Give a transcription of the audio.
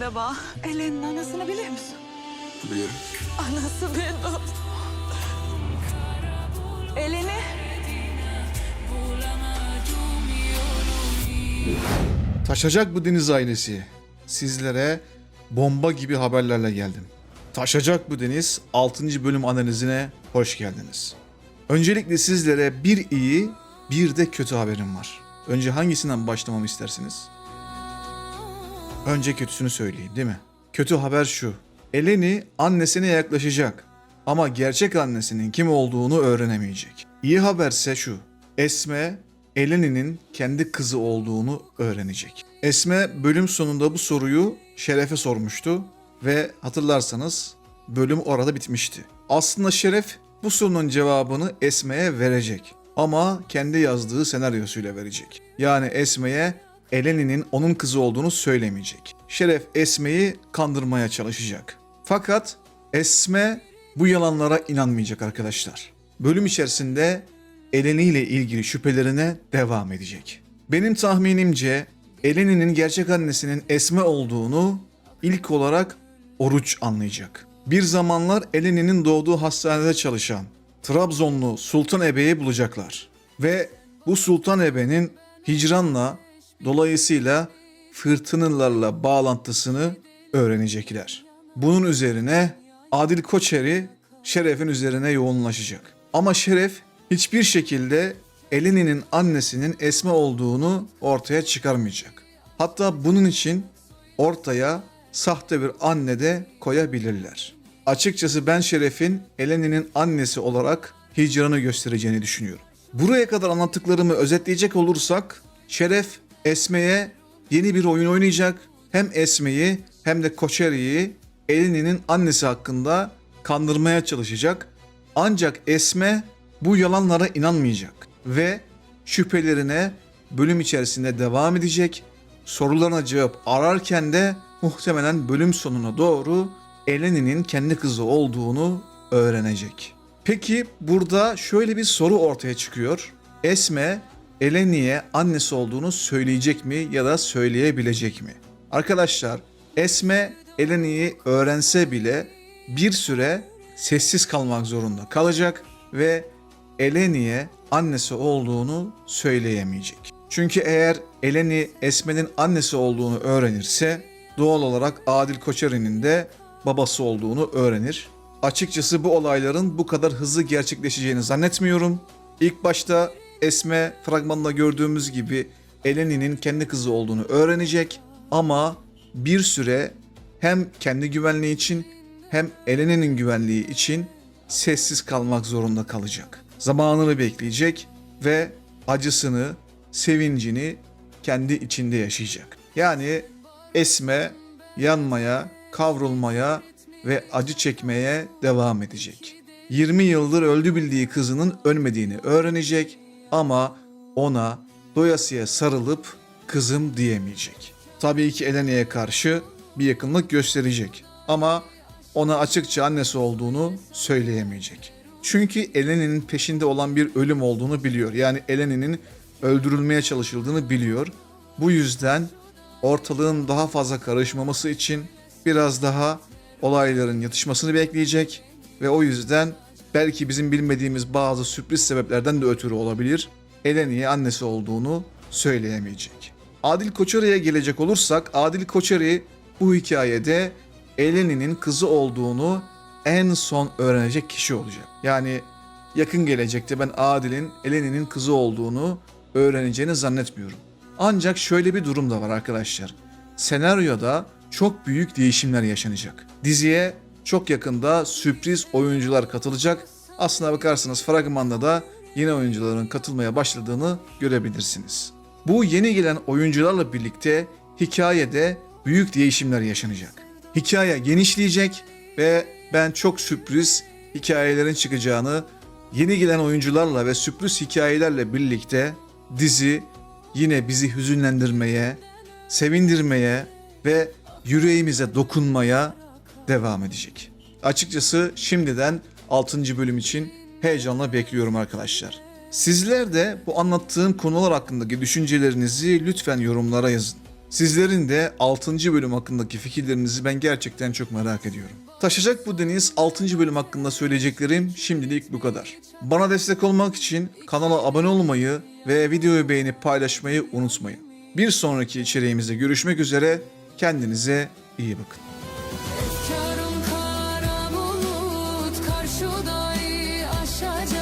de bak. Ellen'in anasını biliyor musun? Biliyorum. Anası benim. Eleni Taşacak bu deniz ailesi. Sizlere bomba gibi haberlerle geldim. Taşacak bu deniz 6. bölüm analizine hoş geldiniz. Öncelikle sizlere bir iyi bir de kötü haberim var. Önce hangisinden başlamamı istersiniz? Önce kötüsünü söyleyeyim değil mi? Kötü haber şu. Eleni annesine yaklaşacak. Ama gerçek annesinin kim olduğunu öğrenemeyecek. İyi haberse şu. Esme Eleni'nin kendi kızı olduğunu öğrenecek. Esme bölüm sonunda bu soruyu Şeref'e sormuştu ve hatırlarsanız bölüm orada bitmişti. Aslında Şeref bu sorunun cevabını Esme'ye verecek ama kendi yazdığı senaryosuyla verecek. Yani Esme'ye Eleni'nin onun kızı olduğunu söylemeyecek. Şeref Esme'yi kandırmaya çalışacak. Fakat Esme bu yalanlara inanmayacak arkadaşlar. Bölüm içerisinde Eleni ile ilgili şüphelerine devam edecek. Benim tahminimce Eleni'nin gerçek annesinin Esme olduğunu ilk olarak Oruç anlayacak. Bir zamanlar Eleni'nin doğduğu hastanede çalışan Trabzonlu Sultan Ebe'yi bulacaklar. Ve bu Sultan Ebe'nin hicranla dolayısıyla fırtınalarla bağlantısını öğrenecekler. Bunun üzerine Adil Koçeri Şeref'in üzerine yoğunlaşacak. Ama Şeref hiçbir şekilde Eleni'nin annesinin Esme olduğunu ortaya çıkarmayacak. Hatta bunun için ortaya sahte bir anne de koyabilirler. Açıkçası ben Şeref'in Eleni'nin annesi olarak hicranı göstereceğini düşünüyorum. Buraya kadar anlattıklarımı özetleyecek olursak Şeref Esme'ye yeni bir oyun oynayacak. Hem Esme'yi hem de Koçeri'yi Eleni'nin annesi hakkında kandırmaya çalışacak. Ancak Esme bu yalanlara inanmayacak ve şüphelerine bölüm içerisinde devam edecek. Sorularına cevap ararken de muhtemelen bölüm sonuna doğru Eleni'nin kendi kızı olduğunu öğrenecek. Peki burada şöyle bir soru ortaya çıkıyor. Esme Eleni'ye annesi olduğunu söyleyecek mi ya da söyleyebilecek mi? Arkadaşlar Esme Eleni'yi öğrense bile bir süre sessiz kalmak zorunda kalacak ve Eleni'ye annesi olduğunu söyleyemeyecek. Çünkü eğer Eleni Esme'nin annesi olduğunu öğrenirse doğal olarak Adil Koçeri'nin de babası olduğunu öğrenir. Açıkçası bu olayların bu kadar hızlı gerçekleşeceğini zannetmiyorum. İlk başta Esme fragmanda gördüğümüz gibi Eleni'nin kendi kızı olduğunu öğrenecek ama bir süre hem kendi güvenliği için hem Eleni'nin güvenliği için sessiz kalmak zorunda kalacak. Zamanını bekleyecek ve acısını, sevincini kendi içinde yaşayacak. Yani Esme yanmaya, kavrulmaya ve acı çekmeye devam edecek. 20 yıldır öldü bildiği kızının ölmediğini öğrenecek ama ona doyasıya sarılıp kızım diyemeyecek. Tabii ki Eleni'ye karşı bir yakınlık gösterecek ama ona açıkça annesi olduğunu söyleyemeyecek. Çünkü Eleni'nin peşinde olan bir ölüm olduğunu biliyor. Yani Eleni'nin öldürülmeye çalışıldığını biliyor. Bu yüzden ortalığın daha fazla karışmaması için biraz daha olayların yatışmasını bekleyecek ve o yüzden belki bizim bilmediğimiz bazı sürpriz sebeplerden de ötürü olabilir. Eleni'ye annesi olduğunu söyleyemeyecek. Adil Koçeri'ye gelecek olursak Adil Koçeri bu hikayede Eleni'nin kızı olduğunu en son öğrenecek kişi olacak. Yani yakın gelecekte ben Adil'in Eleni'nin kızı olduğunu öğreneceğini zannetmiyorum. Ancak şöyle bir durum da var arkadaşlar. Senaryoda çok büyük değişimler yaşanacak. Diziye çok yakında sürpriz oyuncular katılacak. Aslına bakarsanız fragmanda da yeni oyuncuların katılmaya başladığını görebilirsiniz. Bu yeni gelen oyuncularla birlikte hikayede büyük değişimler yaşanacak. Hikaye genişleyecek ve ben çok sürpriz hikayelerin çıkacağını yeni gelen oyuncularla ve sürpriz hikayelerle birlikte dizi yine bizi hüzünlendirmeye, sevindirmeye ve yüreğimize dokunmaya devam edecek. Açıkçası şimdiden 6. bölüm için heyecanla bekliyorum arkadaşlar. Sizler de bu anlattığım konular hakkındaki düşüncelerinizi lütfen yorumlara yazın. Sizlerin de 6. bölüm hakkındaki fikirlerinizi ben gerçekten çok merak ediyorum. Taşacak bu deniz 6. bölüm hakkında söyleyeceklerim şimdilik bu kadar. Bana destek olmak için kanala abone olmayı ve videoyu beğenip paylaşmayı unutmayın. Bir sonraki içeriğimizde görüşmek üzere. Kendinize iyi bakın. Efkarım kara bulut Karşı dahi aşacak